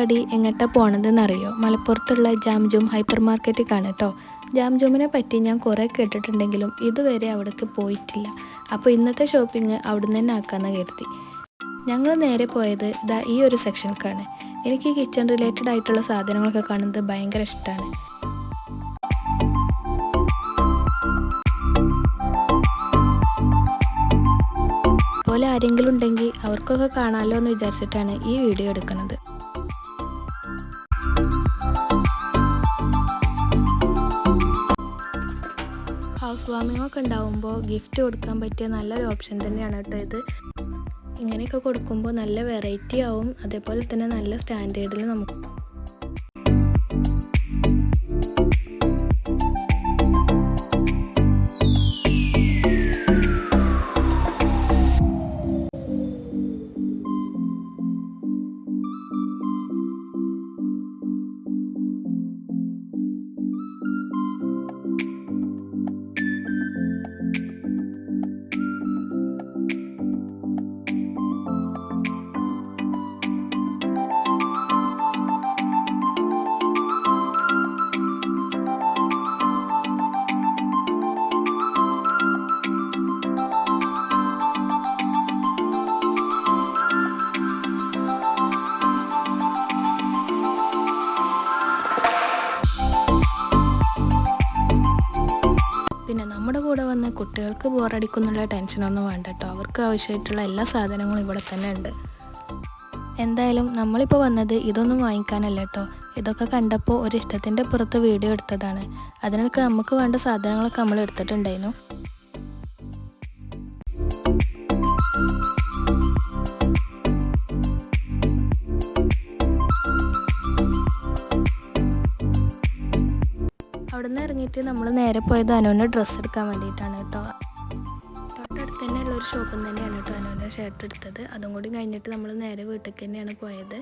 പരിപാടി എങ്ങോട്ടാ പോണതെന്നറിയോ? മലപ്പുറത്തുള്ള Jamjoom hyper മാർക്കറ്റിലേക്കാണ് കേട്ടോ. ജാംജൂമിനെ പറ്റി ഞാൻ കുറേ കേട്ടിട്ടുണ്ടെങ്കിലും ഇതുവരെ അവിടേക്ക് പോയിട്ടില്ല. അപ്പോൾ ഇന്നത്തെ ഷോപ്പിംഗ് അവിടുന്ന് തന്നെ ആക്കാമെന്ന് കരുതി. ഞങ്ങൾ നേരെ പോയത് ദാ ഈ ഒരു സെക്ഷനിലേക്കാണ് എനിക്ക് കിച്ചൺ റിലേറ്റഡ് ആയിട്ടുള്ള സാധനങ്ങളൊക്കെ കാണുന്നത് ഭയങ്കര ഇഷ്ടമാണ് പോലെ ആരെങ്കിലും ഉണ്ടെങ്കിൽ അവർക്കൊക്കെ കാണാമല്ലോ എന്ന് വിചാരിച്ചിട്ടാണ് ഈ വീഡിയോ എടുക്കുന്നത്. ഹൗസ് വാമിംഗ് ഒക്കെ ഉണ്ടാവുമ്പോൾ ഗിഫ്റ്റ് കൊടുക്കാൻ പറ്റിയ നല്ലൊരു ഓപ്ഷൻ തന്നെയാണ് കേട്ടോ ഇത്. ഇങ്ങനെയൊക്കെ കൊടുക്കുമ്പോൾ നല്ല വെറൈറ്റി ആവും. അതേപോലെ തന്നെ നല്ല സ്റ്റാൻഡേർഡിൽ നമുക്ക് കുട്ടികൾക്ക് ബോറടിക്കുന്നുള്ള ടെൻഷനൊന്നും വേണ്ട കേട്ടോ. അവർക്ക് ആവശ്യമായിട്ടുള്ള എല്ലാ സാധനങ്ങളും ഇവിടെ തന്നെ ഉണ്ട്. എന്തായാലും നമ്മളിപ്പോൾ വന്നത് ഇതൊന്നും വാങ്ങിക്കാനല്ല കേട്ടോ. ഇതൊക്കെ കണ്ടപ്പോൾ ഒരു ഇഷ്ടത്തിന്റെ പുറത്ത് വീഡിയോ എടുത്തതാണ്. അതിനൊക്കെ നമുക്ക് വേണ്ട സാധനങ്ങളൊക്കെ നമ്മൾ എടുത്തിട്ടുണ്ടായിരുന്നു. അവിടെ നിന്ന് ഇറങ്ങിയിട്ട് നമ്മൾ നേരെ പോയത് അനുവിന്റെ ഡ്രസ്സ് എടുക്കാൻ വേണ്ടിയിട്ടാണ് കേട്ടോ. തൊട്ടടുത്ത് തന്നെയുള്ള ഒരു ഷോപ്പിൽ തന്നെയാണ് കേട്ടോ അനുവിന്റെ ഷർട്ട് എടുത്തത്. അതും കൂടി കഴിഞ്ഞിട്ട് നമ്മൾ നേരെ വീട്ടിലേക്ക് തന്നെയാണ് പോയത്.